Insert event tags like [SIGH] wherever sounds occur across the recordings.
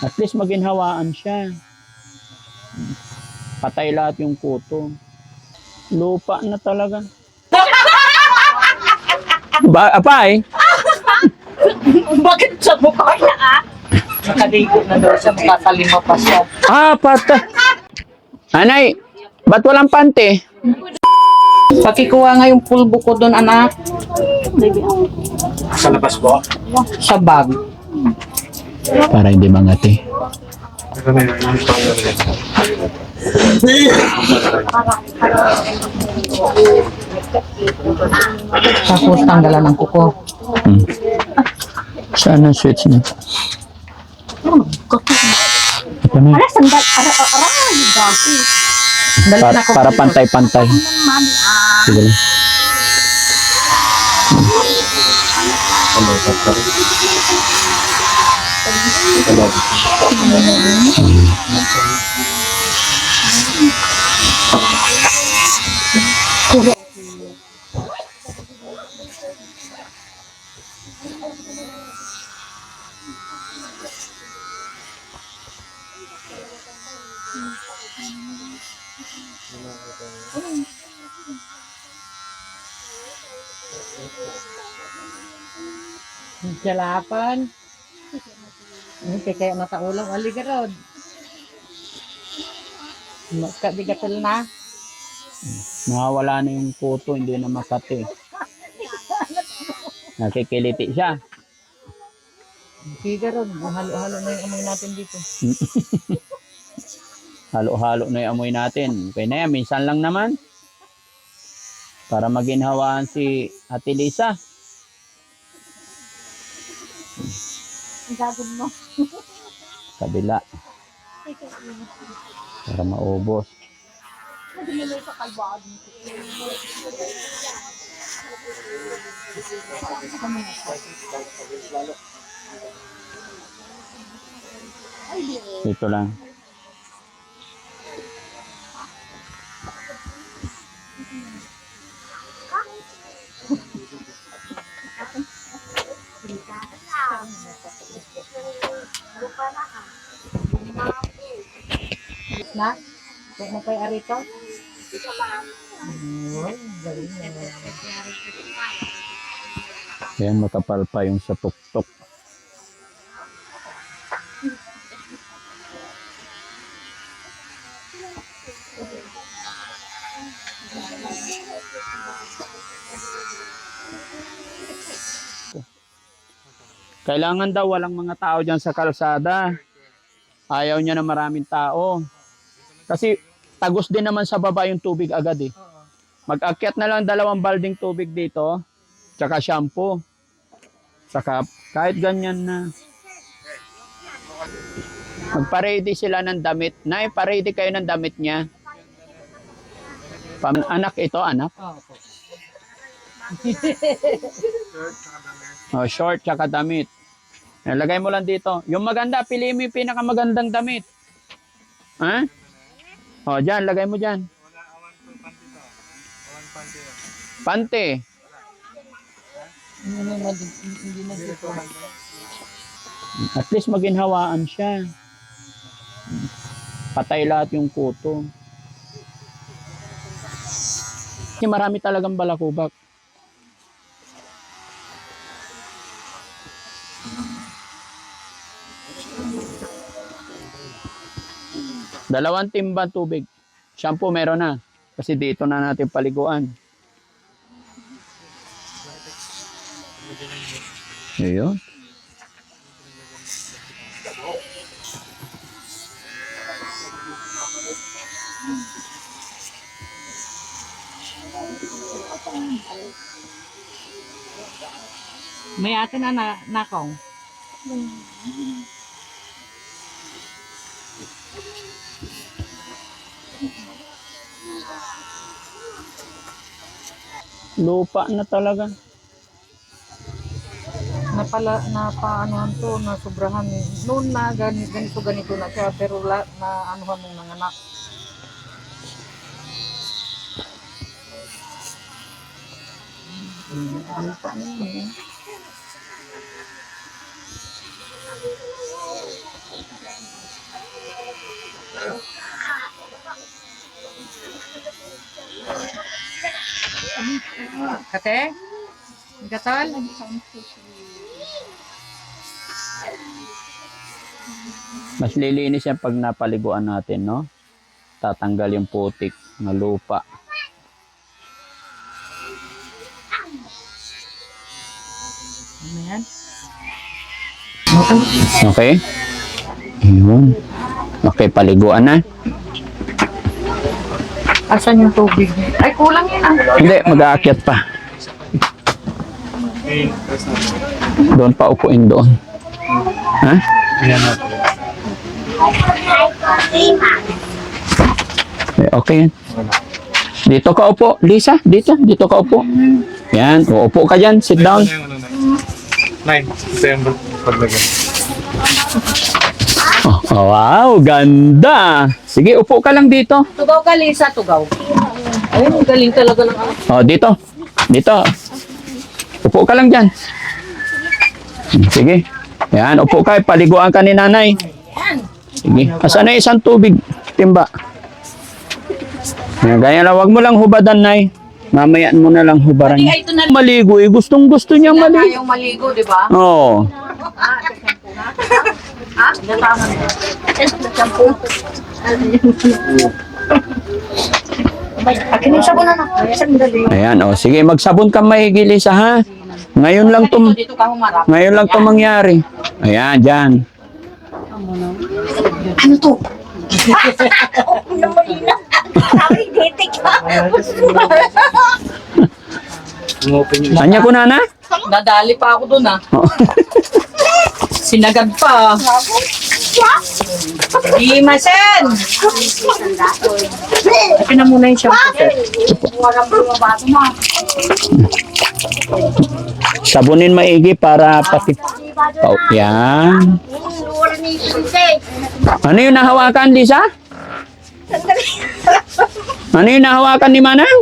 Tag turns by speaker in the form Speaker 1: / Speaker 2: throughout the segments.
Speaker 1: At least maginhawaan siya. Patay lahat yung kuto. Lupa na talaga. Ba, apay?
Speaker 2: Bakit sa mukha niya ah? Nakaligo na daw siya, makakalima pa siya.
Speaker 1: Ah, pata. Anay, ba't walang pante?
Speaker 2: Pakikuha nga yung pulbo ko doon, anak.
Speaker 3: Sa labas po.
Speaker 2: Sa bag.
Speaker 1: Para hindi mangati.
Speaker 2: Tapos tanggalan ng kuko.
Speaker 1: Hmm. Saan ang switch niya? Na.
Speaker 4: Para sandal, para, para, dati.
Speaker 2: Dali
Speaker 1: Para, para pantay-pantay.
Speaker 4: Ah,
Speaker 1: Sige lang.
Speaker 2: Jalapan. Hindi kaya nakaulang. Ali ka ron. Magkabigatil na.
Speaker 1: Nawawala na yung kuto, hindi na makati. Nakikiliti siya.
Speaker 2: Sige ron. Halo-halo na yung amoy natin dito. [LAUGHS]
Speaker 1: Halo-halo na yung amoy natin. Okay na yan, minsan lang naman. Para maginhawaan si Ate Lisa.
Speaker 4: Gagawin mo.
Speaker 1: Kabila. Para maubos.
Speaker 4: Madumili sa kalbaan.
Speaker 1: Dito lang.
Speaker 2: Kung mo kay Arito?
Speaker 1: Ayan, makapal pa yung sa tuktok. Kailangan daw walang mga tao dyan sa kalsada. Ayaw niya na maraming tao. Kasi tagos din naman sa baba yung tubig agad eh. Mag-akyat na lang dalawang balding tubig dito, tsaka shampoo. Saka kahit ganyan na. Magpa-ready sila ng damit. Nay, pa-ready kayo ng damit niya. Pam anak ito, anak.
Speaker 2: Oo po. [LAUGHS]
Speaker 1: Oh, short tsaka damit. Nalagay mo lang dito. Yung maganda, piliin mo yung pinakamagandang damit. Ha? Oh, dyan, lagay mo dyan. Pante.
Speaker 2: Hindi na hindi na.
Speaker 1: At least maginhawaan siya. Patay lahat yung kuto. Kasi marami talagang balakubak. Dalawang timba tubig. Shampoo meron na. Kasi dito na natin paliguan. Ayun.
Speaker 2: May atin na na
Speaker 1: Lupa na talaga.
Speaker 2: Napala, napaanuhan to, na sobrahan. Noon na ganito, ganito, ganito na siya, pero la, na anuhan ng nanganak. Na yun eh. Kate? Gatol?
Speaker 1: Mas lilinis yan pag napaliguan natin, no? Tatanggal yung putik na lupa.
Speaker 2: Ano yan?
Speaker 1: Okay? Ayun. Okay, paliguan na.
Speaker 2: Asan yung tubig? Ay, kulang yan ah.
Speaker 1: Hindi, mag-aakyat pa. Doon pa upuin doon. Ha? Eh, Okay yan. Dito ka upo, Lisa. Dito, dito ka upo. Yan, uupo ka dyan. Sit down.
Speaker 3: Ano yung ano na? 9 December paglagay.
Speaker 1: Oh, [LAUGHS] oh, wow, ganda. Sige, upo ka lang dito.
Speaker 2: Tugaw ka, Lisa. Tugaw. Ayun, galing talaga ng ano.
Speaker 1: Oh, dito. Dito. Upo ka lang dyan. Sige. Yan, upo ka. Paliguan ka ni nanay. Sige. Asan na isang tubig? Timba. Yan, ganyan lang. Huwag mo lang hubadan, nay. Mamayaan mo na lang hubaran.
Speaker 2: Ito na.
Speaker 1: Maligo eh. Gustong gusto
Speaker 2: Wala
Speaker 1: maligo.
Speaker 2: tayong maligo, di ba?
Speaker 1: Oo.
Speaker 2: Ha? Natama na. Akin yung sabon na na. Sandali.
Speaker 1: Ayan, oh. Sige, magsabon ka mahigi, Lisa, ha? Ngayon lang
Speaker 2: Dito, ka humarap.
Speaker 1: ngayon lang to mangyari. Ayan, dyan.
Speaker 2: Ano to?
Speaker 3: Umopen yung
Speaker 1: Anya ko na na?
Speaker 2: Nadali pa ako dun ah.
Speaker 1: Oh. [LAUGHS]
Speaker 2: Sinagad pa. Di masen! Akin na muna yung shampoo, sir.
Speaker 1: Sabunin maigi para pati... Oh, yan. Ano yung nahawakan, Lisa? Ano yung nahawakan ni Manang?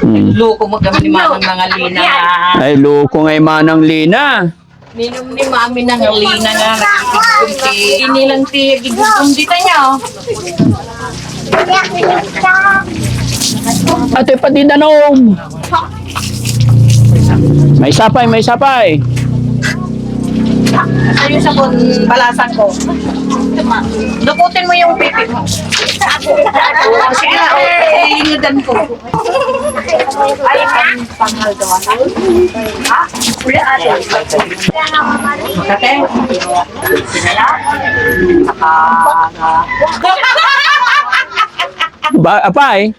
Speaker 1: Hmm.
Speaker 2: Loko mo kami ni Mama ng mga lina.
Speaker 1: Ay, loko ngay Manang Lina.
Speaker 2: Ninom ni Mami ng lina nga nakikigumpi. Hindi lang tiya gigumpi niya oh.
Speaker 1: Ate, pati danom. May sapay, may sapay.
Speaker 2: Ito yung sabon balasan ko. Dukutin mo yung pipi mo. Oh, [LAUGHS] sige na, oh, ilingadan ko. Ay, ang panghal daw. Ha? Uli ate. Kate? Sinala? Saka...
Speaker 1: Ba, apay?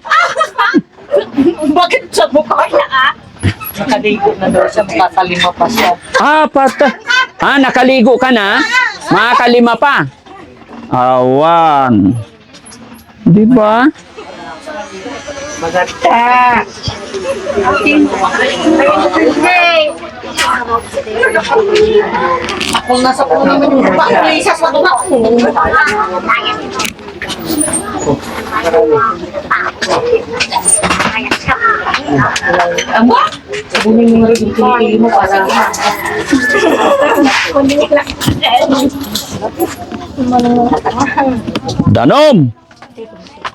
Speaker 2: Bakit sa mukha niya ah? Nakaligo na daw siya, makakalima pa siya.
Speaker 1: Ah, pata. Ah, nakaligo ka na? Makakalima pa. Awan. Di ba?
Speaker 2: Maganda. Ako nasa puno naman yung baba. Ang isa sa ko. Aba? Sabunin mo rin yung pinipili mo para
Speaker 1: Danom.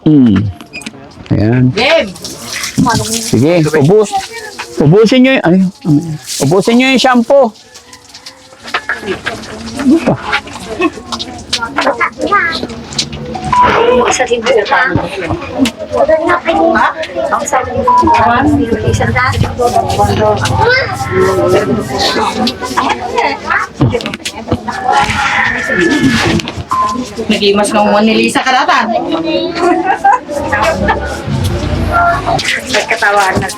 Speaker 1: Hmm. Ayan.
Speaker 2: Game!
Speaker 1: Sige, ubus. Ubusin nyo yung, ay, ubusin nyo yung shampoo.
Speaker 2: Nagimas ng one ni Lisa karatan. Nagkatawan na.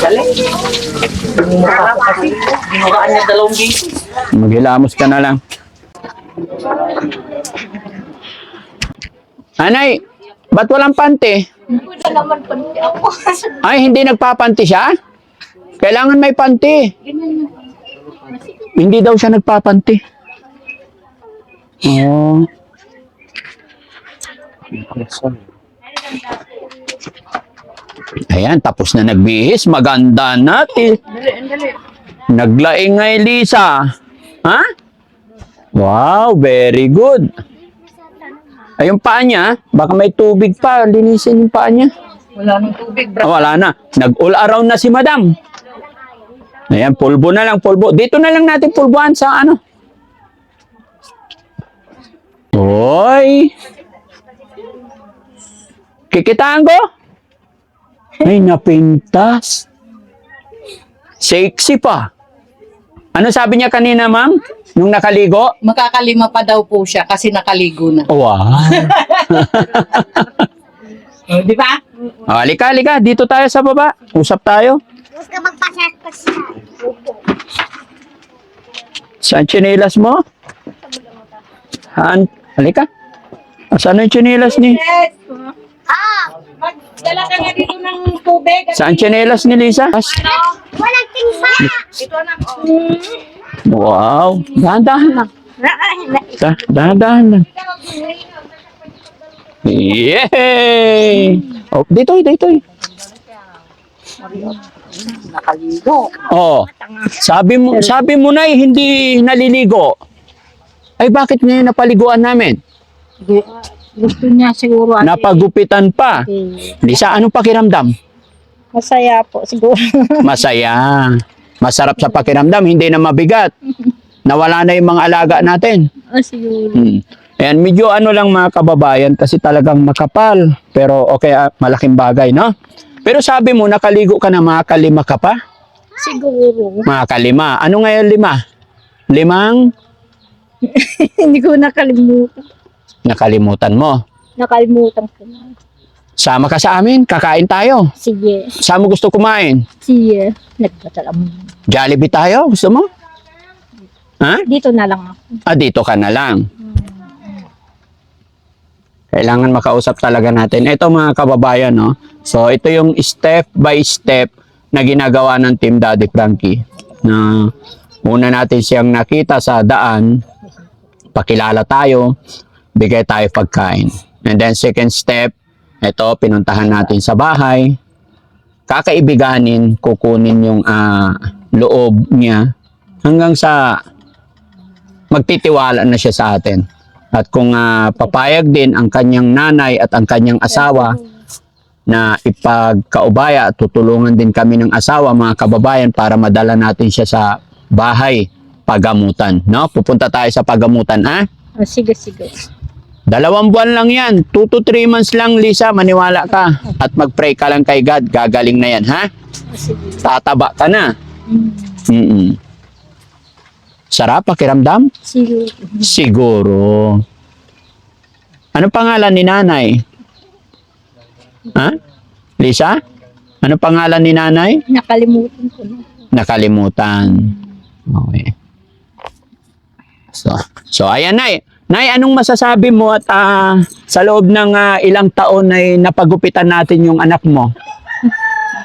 Speaker 2: Dali. Bumura ako kasi. Binuraan niya dalawang bisis.
Speaker 1: Maghilamos ka na lang. Anay, ba't walang panty?
Speaker 4: Wala naman pa ako.
Speaker 1: Ay, hindi nagpapanti siya? Kailangan may panty. Hindi daw siya nagpapanti. Oh. Ayan, tapos na nagbihis. Maganda natin. Naglaing ngay Lisa. Ha? Wow, very good. Ay, yung paa niya, baka may tubig pa. Linisin yung paa niya.
Speaker 2: Wala nang tubig, bro.
Speaker 1: wala na. Nag-all around na si madam. Ayan, pulbo na lang, pulbo. Dito na lang natin pulbuhan sa ano. Hoy! Kikitaan ko? Ay, napintas. Sexy pa. Ano sabi niya kanina, ma'am? Nung nakaligo?
Speaker 2: Makakalima pa daw po siya kasi nakaligo na.
Speaker 1: Wow. [LAUGHS]
Speaker 2: Oh, di ba?
Speaker 1: Oh, halika, halika. Dito tayo sa baba. Usap tayo.
Speaker 4: Huwag ka magpasat-pasat.
Speaker 1: Saan chinelas mo? Saan? Halika. Saan yung chinelas ni?
Speaker 2: Yes!
Speaker 4: Ah!
Speaker 2: Magdala ka nga dito ng tubig.
Speaker 1: Saan chinelas ni Lisa?
Speaker 4: Walang timba!
Speaker 2: Ito na.
Speaker 1: Wow. Dahan-dahan lang. Da- Dahan-dahan lang. Yay! Oh, dito, dito.
Speaker 2: Nakaligo.
Speaker 1: Oh. Sabi mo, sabi mo na hindi naliligo. Ay bakit ngayon napaliguan namin?
Speaker 2: Gusto niya siguro. ate.
Speaker 1: Napagupitan pa. Lisa, anong pakiramdam?
Speaker 2: Masaya po siguro. [LAUGHS]
Speaker 1: Masaya. Masarap sa pakiramdam, hindi na mabigat. Nawala na yung mga alaga natin.
Speaker 2: Ah, siguro.
Speaker 1: Hmm. Ayan, medyo ano lang mga kababayan kasi talagang makapal. Pero okay, ah, malaking bagay, no? Pero sabi mo, nakaligo ka na makakalima ka pa?
Speaker 2: Siguro.
Speaker 1: Makakalima. Ano ngayon lima? Limang [LAUGHS]
Speaker 5: Hindi ko nakalimutan.
Speaker 1: Nakalimutan mo.
Speaker 5: Nakalimutan ko na.
Speaker 1: Sama ka sa amin, kakain tayo.
Speaker 5: Sige.
Speaker 1: Saan mo gusto kumain?
Speaker 5: Sige. Nagpatalam.
Speaker 1: Jollibee tayo? Gusto mo? Ha?
Speaker 5: Dito na lang ako.
Speaker 1: Ah, dito ka na lang. Kailangan makausap talaga natin. Ito mga kababayan, no? So, ito yung step by step na ginagawa ng Team Daddy Frankie. Na una natin siyang nakita sa daan, pakilala tayo, bigay tayo pagkain. And then second step, ito, pinuntahan natin sa bahay, kakaibiganin, kukunin yung ah, loob niya hanggang sa magtitiwala na siya sa atin. At kung ah, papayag din ang kanyang nanay at ang kanyang asawa na ipagkaubaya tutulungan din kami ng asawa, mga kababayan, para madala natin siya sa bahay pagamutan. No? Pupunta tayo sa pagamutan, ha?
Speaker 5: Oh, sige, sige.
Speaker 1: Dalawang buwan lang yan. 2 to 3 months lang, Lisa. Maniwala ka. At mag-pray ka lang kay God. Gagaling na yan, ha? Tataba ka na.
Speaker 5: Mm.
Speaker 1: Mm-mm. Sarap, pakiramdam?
Speaker 5: Siguro.
Speaker 1: Siguro. Ano pangalan ni nanay? Ha? Lisa? Ano pangalan ni nanay?
Speaker 5: Nakalimutan ko na.
Speaker 1: Nakalimutan. Okay. So, so ayan nay. Nay, anong masasabi mo at ah, sa loob ng ah, ilang taon ay napagupitan natin yung anak mo?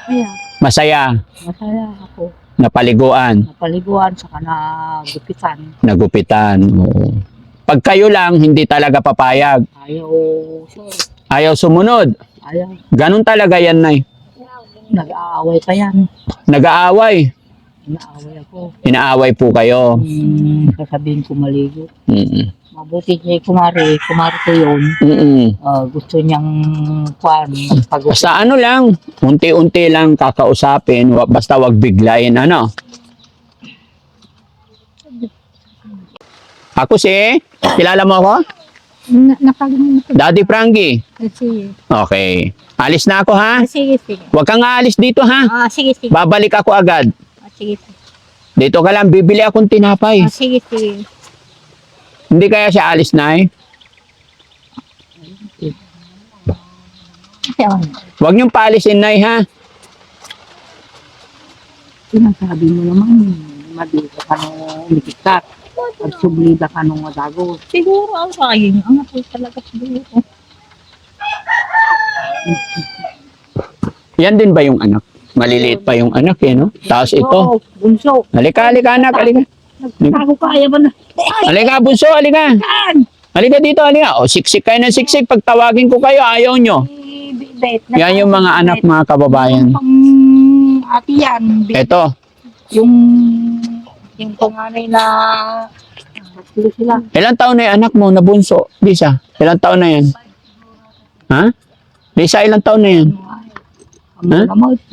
Speaker 5: Kaya,
Speaker 1: Masaya,
Speaker 5: masaya ako.
Speaker 1: napaliguan,
Speaker 5: Napaliguan, saka nagupitan.
Speaker 1: nagupitan. Oo. Pag kayo lang, hindi talaga papayag.
Speaker 5: Ayaw, sorry.
Speaker 1: Ayaw sumunod.
Speaker 5: Ayaw.
Speaker 1: Ganun talaga yan, Nay.
Speaker 5: Nag-aaway pa yan.
Speaker 1: Nag-aaway.
Speaker 5: Inaaway ako.
Speaker 1: Inaaway po kayo.
Speaker 5: Hmm, sasabihin ko maligo.
Speaker 1: Mm-mm.
Speaker 5: Mabuti kay kumari. Kumari ko yun.
Speaker 1: Mm-mm.
Speaker 5: Ah, gusto niyang kwan. Pag
Speaker 1: Basta ano lang, unti-unti lang kakausapin, wa- basta wag biglayin, ano? Ako si, kilala mo ako?
Speaker 5: Na, nakalimutan.
Speaker 1: Daddy Frankie.
Speaker 5: Sige.
Speaker 1: Okay. Alis na ako ha?
Speaker 5: Sige, sige.
Speaker 1: Huwag kang aalis dito ha?
Speaker 5: Ah, sige, sige.
Speaker 1: Babalik ako agad.
Speaker 5: Ah, sige, sige.
Speaker 1: Dito ka lang, bibili akong tinapay.
Speaker 5: Ah, sige, sige.
Speaker 1: Hindi kaya siya alis na eh. Huwag niyong paalisin na ha?
Speaker 5: sinasabi mo naman, mabila ka nung umikikat. At sublida ka nung madago. Siguro ang kain. Ang ako talaga siguro.
Speaker 1: Yan din ba yung anak? Maliliit pa yung anak eh, no? Tapos ito.
Speaker 5: Bunso.
Speaker 1: Halika, halika anak, halika.
Speaker 5: Nagtago kaya ba na?
Speaker 1: Halika, bunso, halika. Halika dito, halika. O, siksik kayo ng siksik. Pag tawagin ko kayo, ayaw nyo. Yan yung mga anak, mga kababayan.
Speaker 5: Ati yan.
Speaker 1: Ito,
Speaker 5: Yung yung panganay na sila.
Speaker 1: Ilang taon na yung anak mo na bunso? Lisa, ilang taon na yan? Ha? Lisa, ilang taon na yan?
Speaker 5: Ang
Speaker 1: Ha?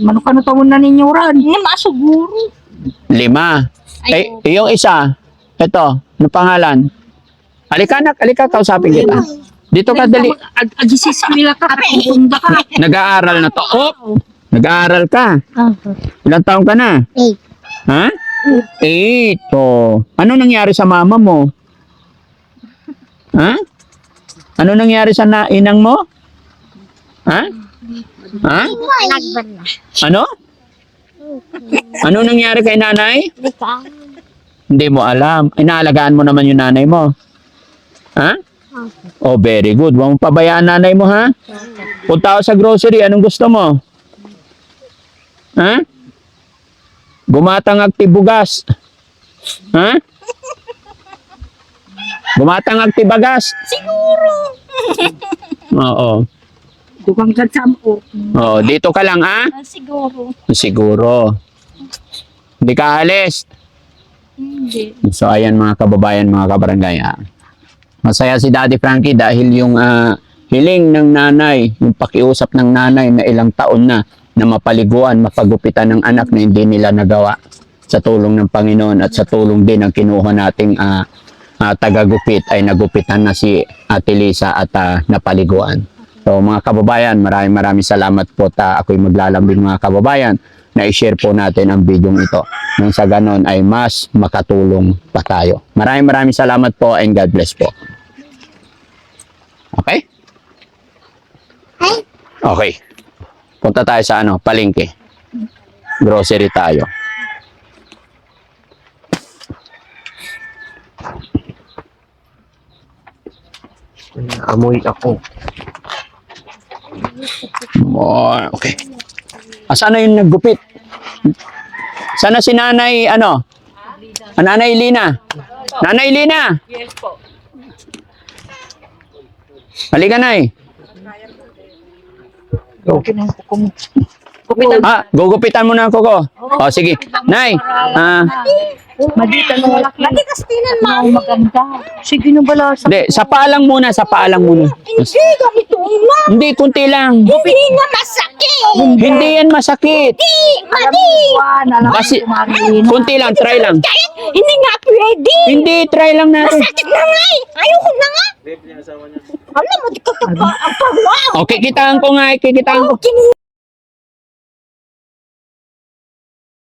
Speaker 5: Mano ka na taon na ninyo ran? Hindi masuguro.
Speaker 1: Lima. Eh, yung isa, ito, ano pangalan? Halika anak, halika, kausapin kita. Dito ka dali.
Speaker 5: Agisis nila ka. Katutunda ka.
Speaker 1: Nag-aaral na to. Oh! Nag-aaral ka. Ilang taon ka na?
Speaker 4: Eight.
Speaker 1: Ha? Eight. Oh. Ano nangyari sa mama mo? Ha? Ano nangyari sa na inang mo? Ha? Ha? Ano? Ano nangyari kay nanay?
Speaker 4: Hindi
Speaker 1: mo alam. Inaalagaan mo naman yung nanay mo. Ha? Oh, very good. Huwag mo pabayaan nanay mo, ha? Punta ako sa grocery. Anong gusto mo? Ha? Bumatang agtibugas. Ha? Bumatang agtibagas. Siguro. Oo.
Speaker 5: Dugang gatsam ko.
Speaker 1: Oo, dito ka lang, ha?
Speaker 5: Siguro.
Speaker 1: Siguro. Hindi ka alis.
Speaker 5: Hindi.
Speaker 1: So ayan mga kababayan, mga kabarangay. ah. Masaya si Daddy Frankie dahil yung ah, hiling ng nanay, yung pakiusap ng nanay na ilang taon na na mapaliguan, mapagupitan ng anak na hindi nila nagawa sa tulong ng Panginoon at sa tulong din ng kinuha nating ah, ah, tagagupit ay nagupitan na si Ate Lisa at ah, napaliguan. So mga kababayan, maraming maraming salamat po ta ako'y maglalambing mga kababayan na i-share po natin ang video ito. Nang sa ganon ay mas makatulong pa tayo. Maraming maraming salamat po and God bless po. Okay?
Speaker 4: Ay.
Speaker 1: Okay. Punta tayo sa ano, palengke. Grocery tayo.
Speaker 3: Amoy ako.
Speaker 1: Oh, okay. Asan na yung naggupit? Sana si Nanay, ano? Ah, Nanay Lina. Nanay Lina.
Speaker 5: Yes po.
Speaker 1: Halika, Nay.
Speaker 5: Okay na ko mo. Kupitan.
Speaker 1: Ah, gugupitan mo na ako ko. Oh, sige. Nay, ah,
Speaker 5: Madita na wala. Madikas tinan mo. maganda. Sige na bala. Sa
Speaker 1: hindi, sa paalang muna, sa paalang muna.
Speaker 4: Hindi, ganito lang.
Speaker 1: Hindi, kunti lang.
Speaker 4: Hindi na masakit.
Speaker 1: Hindi yan masakit.
Speaker 4: Mali.
Speaker 5: Buwan, alam ko
Speaker 1: Kasi, kunti lang, try lang.
Speaker 4: Hindi nga pwede.
Speaker 1: Hindi, try lang natin.
Speaker 4: Sakit na nga eh. Ayoko na nga. Alam mo, di ka ka ang pagwa.
Speaker 1: Okay, kitaan ko nga, kikitaan ko.
Speaker 4: Kini